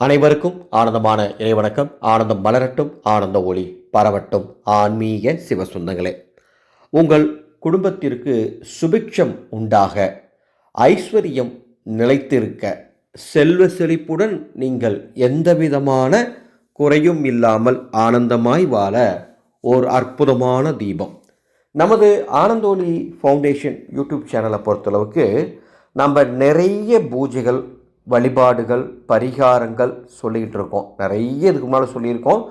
அனைவருக்கும் ஆனந்தமான இறைவணக்கம். ஆனந்தம் மலரட்டும் ஆனந்த ஒளி பரவட்டும். ஆன்மீக சிவசுந்தங்களே உங்கள் குடும்பத்திற்கு சுபிக்ஷம் உண்டாக ஐஸ்வர்யம் நிலைத்திருக்க செல்வ செழிப்புடன் நீங்கள் எந்தவிதமான குறையும் இல்லாமல் ஆனந்தமாய் வாழ ஓர் அற்புதமான தீபம். நமது ஆனந்தோலி ஃபவுண்டேஷன் யூடியூப் சேனலை பொறுத்தளவுக்கு நம்ம நிறைய பூஜைகள் வழிபாடுகள் பரிகாரங்கள் சொல்லிக்கிட்டு இருக்கோம் நிறைய இதுக்கு முன்னால் சொல்லியிருக்கோம்.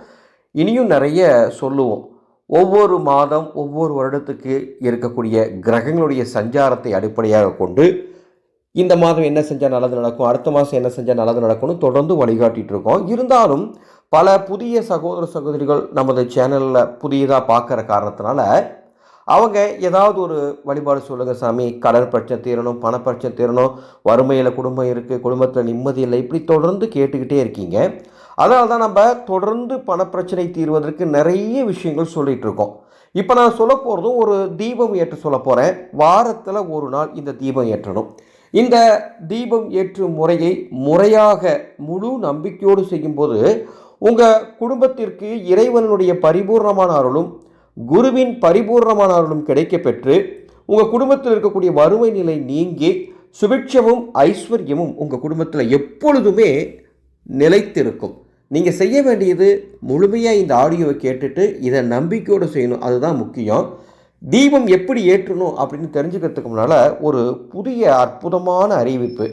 இனியும் நிறைய சொல்லுவோம். ஒவ்வொரு மாதம் ஒவ்வொரு வருடத்துக்கு இருக்கக்கூடிய கிரகங்களுடைய சஞ்சாரத்தை அடிப்படையாக கொண்டு இந்த மாதம் என்ன செஞ்சால் நல்லது நடக்கும் அடுத்த மாதம் என்ன செஞ்சால் நல்லது நடக்கும்னு தொடர்ந்து வழிகாட்டிகிட்டு இருக்கோம் இருந்தாலும் பல புதிய சகோதர சகோதரிகள் நமது சேனலில் புதியதாக பார்க்குற காரணத்தினால அவங்க ஏதாவது ஒரு வழிபாடு சொல்லுங்கள் சாமி. கடன் பிரச்சனை தீரணும் பண பிரச்சனை தீரணும் வறுமையில் குடும்பம் இருக்குது குடும்பத்தில் நிம்மதி இல்லை இப்படி தொடர்ந்து கேட்டுக்கிட்டே இருக்கீங்க. அதனால தான் நம்ம தொடர்ந்து பணப்பிரச்சனை தீர்வதற்கு நிறைய விஷயங்கள் சொல்லிகிட்டு இருக்கோம். இப்போ நான் சொல்ல போகிறதும் ஒரு தீபம் ஏற்ற சொல்ல போகிறேன் வாரத்தில் ஒரு நாள் இந்த தீபம் ஏற்றணும். இந்த தீபம் ஏற்றும் முறையை முறையாக முழு நம்பிக்கையோடு செய்யும்போது உங்கள் குடும்பத்திற்கு இறைவனுடைய பரிபூர்ணமான அருளும் குருவின் பரிபூர்ணமான அருளும் கிடைக்கப்பெற்று உங்கள் குடும்பத்தில் இருக்கக்கூடிய வறுமை நிலை நீங்கி சுபிட்சமும் ஐஸ்வர்யமும் உங்கள் குடும்பத்தில் எப்பொழுதுமே நிலைத்திருக்கும். நீங்கள் செய்ய வேண்டியது முழுமையாக இந்த ஆடியோவை கேட்டுட்டு இதை நம்பிக்கையோடு செய்யணும். அதுதான் முக்கியம். தீபம் எப்படி ஏற்றணும் அப்படின்னு தெரிஞ்சுக்கிறதுக்கு முன்னால் ஒரு புதிய அற்புதமான அறிவிப்பு.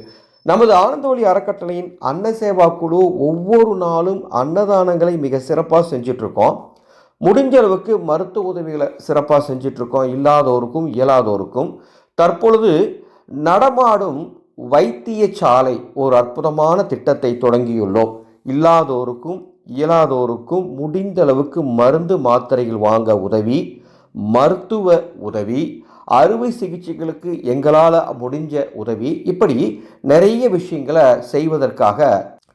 நமது ஆனந்தவழி அறக்கட்டளையின் அன்ன சேவா குழு ஒவ்வொரு நாளும் அன்னதானங்களை மிக சிறப்பாக செஞ்சிட்ருக்கோம் முடிஞ்ச அளவுக்கு மருத்துவ உதவிகளை சிறப்பாக செஞ்சிட்ருக்கோம். இல்லாதோருக்கும் இயலாதோருக்கும். தற்பொழுது நடமாடும் வைத்திய சாலை ஒரு அற்புதமான திட்டத்தை தொடங்கியுள்ளோம். இல்லாதோருக்கும் இயலாதோருக்கும் முடிந்த அளவுக்கு மருந்து மாத்திரைகள் வாங்க உதவி மருத்துவ உதவி அறுவை சிகிச்சைகளுக்கு எங்களால் முடிஞ்ச உதவி இப்படி நிறைய விஷயங்களை செய்வதற்காக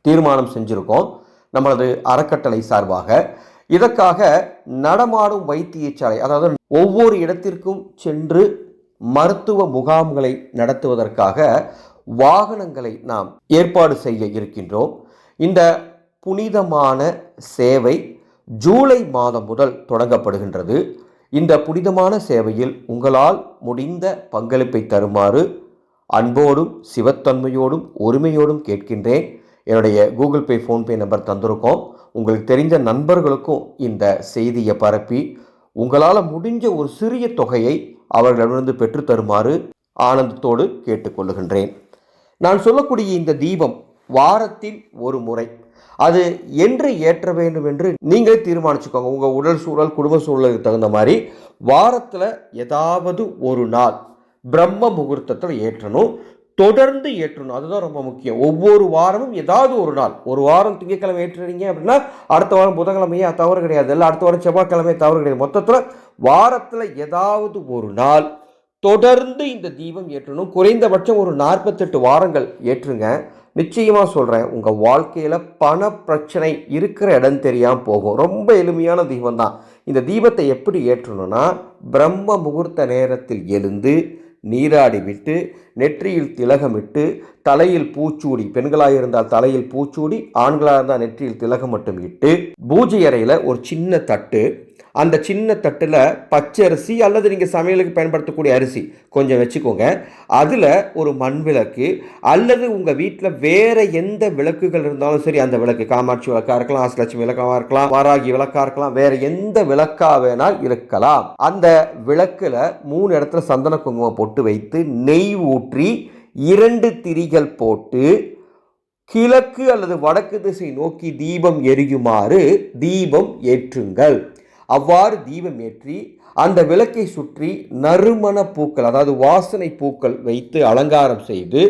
தீர்மானம் செஞ்சுருக்கோம். நம்மளது அறக்கட்டளை சார்பாக. இதற்காக நடமாடும் வைத்தியசாலை அதாவது ஒவ்வொரு இடத்திற்கும் சென்று மருத்துவ முகாம்களை நடத்துவதற்காக வாகனங்களை நாம் ஏற்பாடு செய்ய இருக்கின்றோம். இந்த புனிதமான சேவை ஜூலை மாதம் முதல் தொடங்கப்படுகின்றது. இந்த புனிதமான சேவையில் உங்களால் முடிந்த பங்களிப்பை தருமாறு அன்போடும் சிவத்தன்மையோடும் ஒருமையோடும் கேட்கின்றேன். என்னுடைய கூகுள் பே ஃபோன்பே நம்பர் தந்திருக்கோம். உங்களுக்கு தெரிந்த நண்பர்களுக்கும் இந்த செய்தியை பரப்பி உங்களால் முடிஞ்ச ஒரு சிறிய தொகையை அவர்களிடமிருந்து பெற்றுத்தருமாறு ஆனந்தத்தோடு கேட்டுக்கொள்ளுகின்றேன். நான் சொல்லக்கூடிய இந்த தீபம் வாரத்தில் ஒரு முறை. அது என்று ஏற்ற வேண்டும் என்று நீங்களே தீர்மானிச்சுக்கோங்க. உங்கள் உடல் சூழல் குடும்ப சூழலுக்கு தகுந்த மாதிரி வாரத்தில் ஏதாவது ஒரு நாள் பிரம்ம முகூர்த்தத்தில் ஏற்றணும். தொடர்ந்து ஏற்றணும் அதுதான் ரொம்ப முக்கியம். ஒவ்வொரு வாரமும் ஏதாவது ஒரு நாள். ஒரு வாரம் திங்கக்கிழமை ஏற்றுறீங்க அப்படின்னா அடுத்த வாரம் புதன்கிழமையே தவறு கிடையாது. இல்லை அடுத்த வாரம் செவ்வாய்க்கிழமையே தவறு கிடையாது. மொத்தத்தில் வாரத்தில் ஏதாவது ஒரு நாள் தொடர்ந்து இந்த தீபம் ஏற்றணும். குறைந்தபட்சம் ஒரு நாற்பத்தெட்டு வாரங்கள் ஏற்றுங்க. நிச்சயமாக சொல்கிறேன் உங்கள் வாழ்க்கையில் பண பிரச்சனை இருக்கிற இடம் தெரியாமல் போகும். ரொம்ப எளிமையான தீபம் தான் இந்த தீபத்தை எப்படி ஏற்றணும்னா பிரம்ம முகூர்த்த நேரத்தில் எழுந்து நீராடி விட்டு நெற்றியில் திலகமிட்டு தலையில் பூச்சூடி பெண்களாக இருந்தால் தலையில் பூச்சூடி ஆண்களாக இருந்தால் நெற்றியில் திலகம் மட்டும் இட்டு பூஜை அறையில் ஒரு சின்ன தட்டு அந்த சின்ன தட்டில் பச்சரிசி அல்லது நீங்கள் சமையலுக்கு பயன்படுத்தக்கூடிய அரிசி. கொஞ்சம் வச்சுக்கோங்க. அதில் ஒரு மண் விளக்கு அல்லது உங்கள் வீட்டில் வேறு எந்த விளக்குகள் இருந்தாலும் சரி அந்த விளக்கு காமாட்சி விளக்காக இருக்கலாம் ஆசலட்சுமி விளக்காக இருக்கலாம் வாராகி விளக்காக இருக்கலாம் வேறு எந்த விளக்காக வேணால் இருக்கலாம். அந்த விளக்கில் மூணு இடத்துல சந்தன குங்குமம் போட்டு வைத்து நெய் ஊற்றி இரண்டு திரிகள் போட்டு கிழக்கு அல்லது வடக்கு திசை நோக்கி தீபம் எரியுமாறு தீபம் ஏற்றுங்கள். அவ்வாறு தீபம் ஏற்றி அந்த விளக்கை சுற்றி நறுமண பூக்கள் அதாவது வாசனை பூக்கள் வைத்து அலங்காரம் செய்து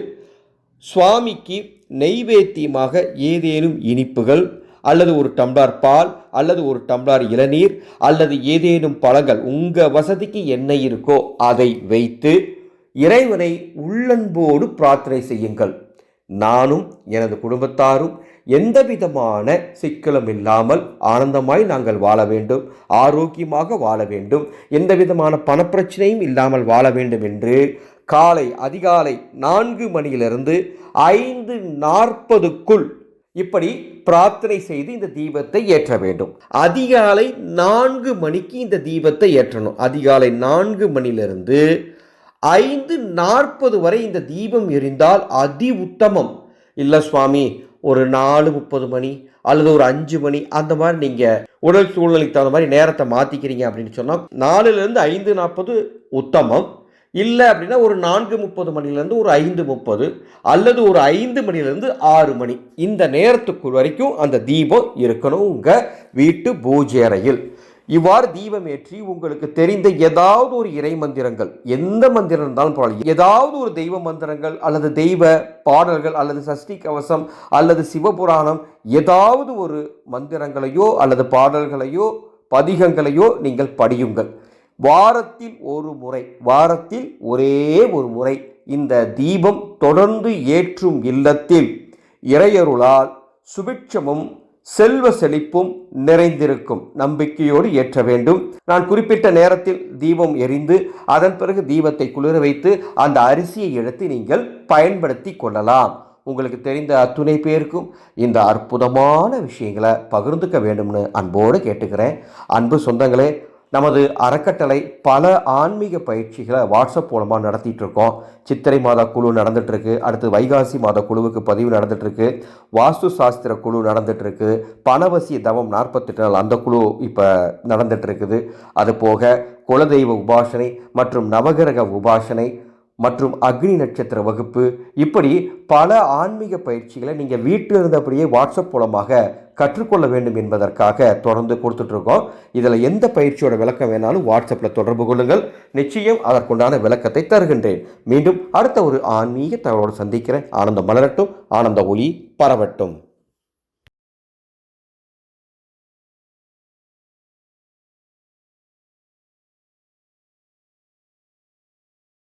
சுவாமிக்கு நெய்வேத்தியமாக ஏதேனும் இனிப்புகள் அல்லது ஒரு டம்ளார் பால் அல்லது ஒரு டம்ளார் இளநீர் அல்லது ஏதேனும் பழங்கள் உங்கள் வசதிக்கு என்ன இருக்கோ அதை வைத்து இறைவனை உள்ளன்போடு பிரார்த்தனை செய்யுங்கள். நானும் எனது குடும்பத்தாரும் எந்த விதமான சிக்கலும் இல்லாமல் ஆனந்தமாய் நாங்கள் வாழ வேண்டும் ஆரோக்கியமாக வாழ வேண்டும். எந்த விதமான பணப்பிரச்சனையும் இல்லாமல் வாழ வேண்டும் என்று காலை அதிகாலை நான்கு மணியிலிருந்து ஐந்து நாற்பதுக்குள் இப்படி பிரார்த்தனை செய்து இந்த தீபத்தை ஏற்ற வேண்டும். அதிகாலை நான்கு மணிக்கு இந்த தீபத்தை ஏற்றணும். அதிகாலை நான்கு மணிலிருந்து ஐந்து நாற்பது வரை இந்த தீபம் எரிந்தால் அதி உத்தமம். இல்லை சுவாமி ஒரு நாலு முப்பது மணி அல்லது ஒரு அஞ்சு மணி அந்த மாதிரி நீங்கள் உடல் சூழ்நிலைக்கு தகுந்த மாதிரி நேரத்தை மாற்றிக்கிறீங்க அப்படின்னு சொன்னால் நாலுலேருந்து ஐந்து நாற்பது உத்தமம். இல்லை அப்படின்னா ஒரு நான்கு முப்பது மணிலேருந்து ஒரு ஐந்து முப்பது அல்லது ஒரு ஐந்து மணிலேருந்து ஆறு மணி. இந்த நேரத்துக்குள் வரைக்கும் அந்த தீபம் இருக்கணும் உங்கள் வீட்டு பூஜை அறையில். இவ்வாறு தீபம் ஏற்றி உங்களுக்கு தெரிந்த ஏதாவது ஒரு இறை மந்திரங்கள் எந்த மந்திரம் இருந்தாலும் பரவாயில்ல. ஏதாவது ஒரு தெய்வ மந்திரங்கள் அல்லது தெய்வ பாடல்கள் அல்லது சஷ்டி கவசம் அல்லது சிவபுராணம் ஏதாவது ஒரு மந்திரங்களையோ அல்லது பாடல்களையோ பதிகங்களையோ நீங்கள் படியுங்கள். வாரத்தில் ஒரு முறை வாரத்தில் ஒரே ஒரு முறை இந்த தீபம் தொடர்ந்து ஏற்றும் இல்லத்தில் இறையருளால் சுபிட்சமும் செல்வ செழிப்பும் நிறைந்திருக்கும். நம்பிக்கையோடு ஏற்ற வேண்டும். நான் குறிப்பிட்ட நேரத்தில் தீபம் எரிந்து அதன் பிறகு தீபத்தை குளிர வைத்து அந்த அரிசியை எடுத்து நீங்கள் பயன்படுத்தி கொள்ளலாம். உங்களுக்கு தெரிந்த அத்துணை பேருக்கும் இந்த அற்புதமான விஷயங்களை பகிர்ந்துக்க வேண்டும்னு அன்போடு கேட்டுக்கிறேன். அன்பு சொந்தங்களே நமது அறக்கட்டளை பல ஆன்மீக பயிற்சிகளை வாட்ஸ்அப் மூலமாக நடத்திட்டுருக்கோம் சித்திரை மாத குழு நடந்துகிட்ருக்கு அடுத்து வைகாசி மாத குழுவுக்கு பதிவு நடந்துகிட்ருக்கு வாஸ்து சாஸ்திர குழு நடந்துகிட்ருக்கு பணவசிய தவம் நாற்பத்தெட்டு நாள் அந்த குழு இப்போ நடந்துகிட்ருக்குது அது போக குலதெய்வ உபாசனை மற்றும் நவகிரக உபாசனை மற்றும் அக்னி நட்சத்திர வகுப்பு. இப்படி பல ஆன்மீக பயிற்சிகளை நீங்கள் வீட்டில் இருந்தபடியே வாட்ஸ்அப் மூலமாக கற்றுக்கொள்ள வேண்டும் என்பதற்காக தொடர்ந்து கொடுத்துட்ருக்கோம். இதில் எந்த பயிற்சியோட விளக்கம் வேணாலும் வாட்ஸ்அப்பில் தொடர்பு கொள்ளுங்கள். நிச்சயம் அதற்குண்டான விளக்கத்தை தருகின்றேன். மீண்டும் அடுத்த ஒரு ஆன்மீக தகவலோடு சந்திக்கிறேன். ஆனந்தம் மலரட்டும் ஆனந்த ஒளி பரவட்டும்.